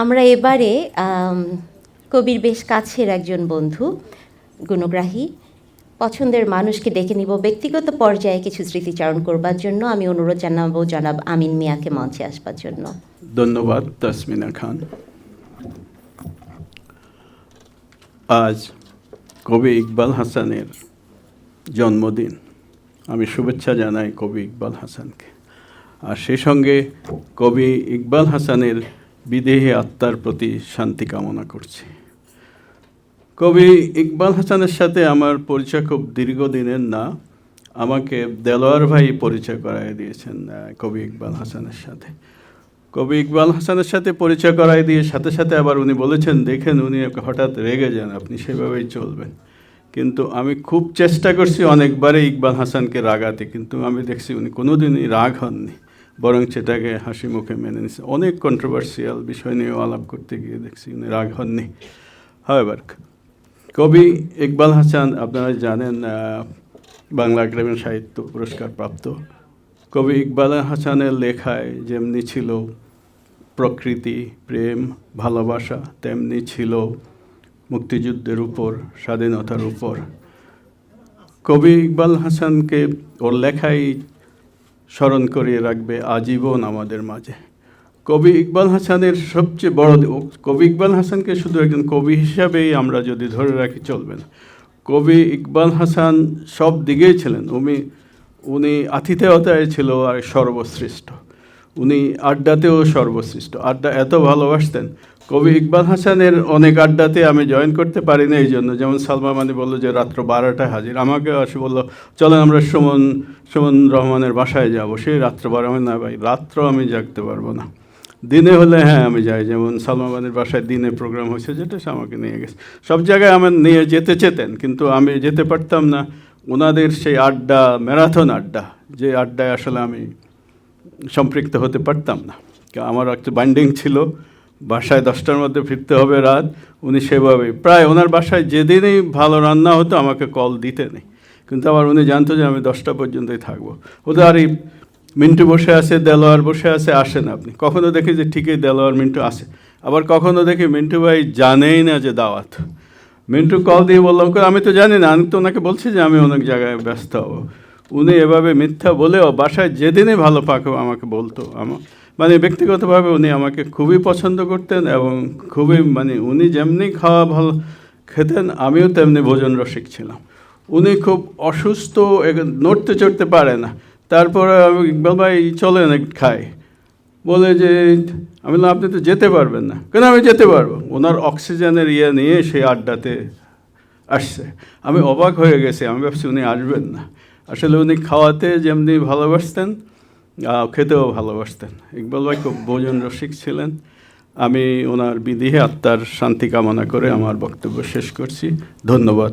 আমরা এবারে কবির বেশ কাছের একজন বন্ধু, গুণগ্রাহী, পছন্দের মানুষকে ডেকে নিব, ব্যক্তিগত পর্যায়ে কিছু স্মৃতিচারণ করবার জন্য। আমি অনুরোধ জানাব জনাব আমিন মিয়াকে মঞ্চে আসবার জন্য। ধন্যবাদ, তাসমিনা খান। আজ কবি ইকবাল হাসানের জন্মদিন। আমি শুভেচ্ছা জানাই কবি ইকবাল হাসানকে। আর সেই সঙ্গে কবি ইকবাল হাসানের বিদেহী আত্মার প্রতি শান্তি কামনা করছি। কবি ইকবাল হাসানের সাথে আমার পরিচয় খুব দীর্ঘদিনের না, আমাকে দেলোয়ার ভাই পরিচয় করাই দিয়েছেন কবি ইকবাল হাসানের সাথে। কবি ইকবাল হাসানের সাথে পরিচয় করাই দিয়ে সাথে সাথে আবার উনি বলেছেন, দেখেন উনি হঠাৎ রেগে যান, আপনি সেভাবেই চলবেন। কিন্তু আমি খুব চেষ্টা করছি অনেকবারই ইকবাল হাসানকে রাগাতে, কিন্তু আমি দেখছি উনি কোনোদিনই রাগ হননি। বরং সেটাকে হাসি মুখে মেনে নিচ্ছে অনেক কন্ট্রোভার্সিয়াল বিষয় নিয়েও আলাপ করতে গিয়ে দেখছি উনি রাগ হননি। হাওয়েভার কবি ইকবাল হাসান, আপনারা জানেন বাংলা একাডেমি সাহিত্য পুরস্কার প্রাপ্ত কবি ইকবাল হাসানের লেখায় যেমনি ছিল প্রকৃতি, প্রেম, ভালোবাসা, তেমনি ছিল মুক্তিযুদ্ধের উপর, স্বাধীনতার উপর। কবি ইকবাল হাসানকে ওর লেখাই স্মরণ করিয়ে রাখবে আজীবন আমাদের মাঝে। কবি ইকবাল হাসানের সবচেয়ে বড় কবি ইকবাল হাসানকে শুধু একজন কবি হিসাবেই আমরা যদি ধরে রাখি, চলবে না। কবি ইকবাল হাসান সব দিকেই ছিলেন। উনি উনি আতিথেয়তায় ছিল আর সর্বশ্রেষ্ঠ। উনি আড্ডাতেও সর্বশ্রেষ্ঠ। আড্ডা এত ভালোবাসতেন কবি ইকবাল হাসানের অনেক আড্ডাতে আমি জয়েন করতে পারি না এই জন্য। যেমন সালমা মানি বলল যে, রাত্র বারোটায় হাজির। আমাকে আসে বলল, চলেন আমরা সুমন সুমন রহমানের বাসায় যাব। সেই রাত্র বারো না ভাই, রাত্র আমি জাগতে পারব না। দিনে হলে হ্যাঁ আমি যাই। যেমন সালমা মানির বাসায় দিনে প্রোগ্রাম হয়েছে, যেটা সে আমাকে নিয়ে গেছে। সব জায়গায় আমার নিয়ে যেতে চেতেন, কিন্তু আমি যেতে পারতাম না। ওনাদের সেই আড্ডা, ম্যারাথন আড্ডা, যে আড্ডায় আসলে আমি সম্পৃক্ত হতে পারতাম না। আমার একটা বাইন্ডিং ছিল। বাসায় দশটার মধ্যে ফিরতে হবে রাত উনি সেভাবেই। প্রায় ওনার বাসায় যেদিনই ভালো রান্না হতো আমাকে কল দিতে নেই কিন্তু আবার উনি জানতো যে আমি দশটা পর্যন্তই থাকব। ওদের আর এই মিন্টু বসে আছে দেলোয়ার বসে আছে আসেন আপনি। কখনো দেখি যে ঠিকই দেলোয়ার মিন্টু আসে। আবার কখনো দেখি মিন্টু ভাই জানেই না যে দাওয়াত। মিন্টু কল দিয়ে বললাম "কই, আমি তো জানি না আমি তো ওনাকে বলছি যে আমি অনেক জায়গায় ব্যস্ত হব। উনি এভাবে মিথ্যা বলেও বাসায় যেদিনই ভালো পাকো আমাকে বলতো। আমার মানে ব্যক্তিগতভাবে উনি আমাকে খুবই পছন্দ করতেন এবং খুবই মানে উনি যেমনি খাওয়া ভালো খেতেন, আমিও তেমনি ভোজন রসিক ছিলাম। উনি খুব অসুস্থ নড়তে চড়তে পারে না। তারপরে আমি ইকবাল ভাই, চলেন খাই। বলে যে, আমি বললাম, আপনি তো যেতে পারবেন না। কেন আমি যেতে পারব? ওনার অক্সিজেনের ইয়ে নিয়ে সেই আড্ডাতে আসছে। আমি অবাক হয়ে গেছি। আমি ভাবছি উনি আসবেন না। আসলে উনি খাওয়াতে যেমনি ভালোবাসতেন খেতেও ভালোবাসতেন। ইকবাল ভাই খুব ভোজন রসিক ছিলেন। আমি ওনার বিধিহে আত্মার শান্তি কামনা করে আমার বক্তব্য শেষ করছি। ধন্যবাদ।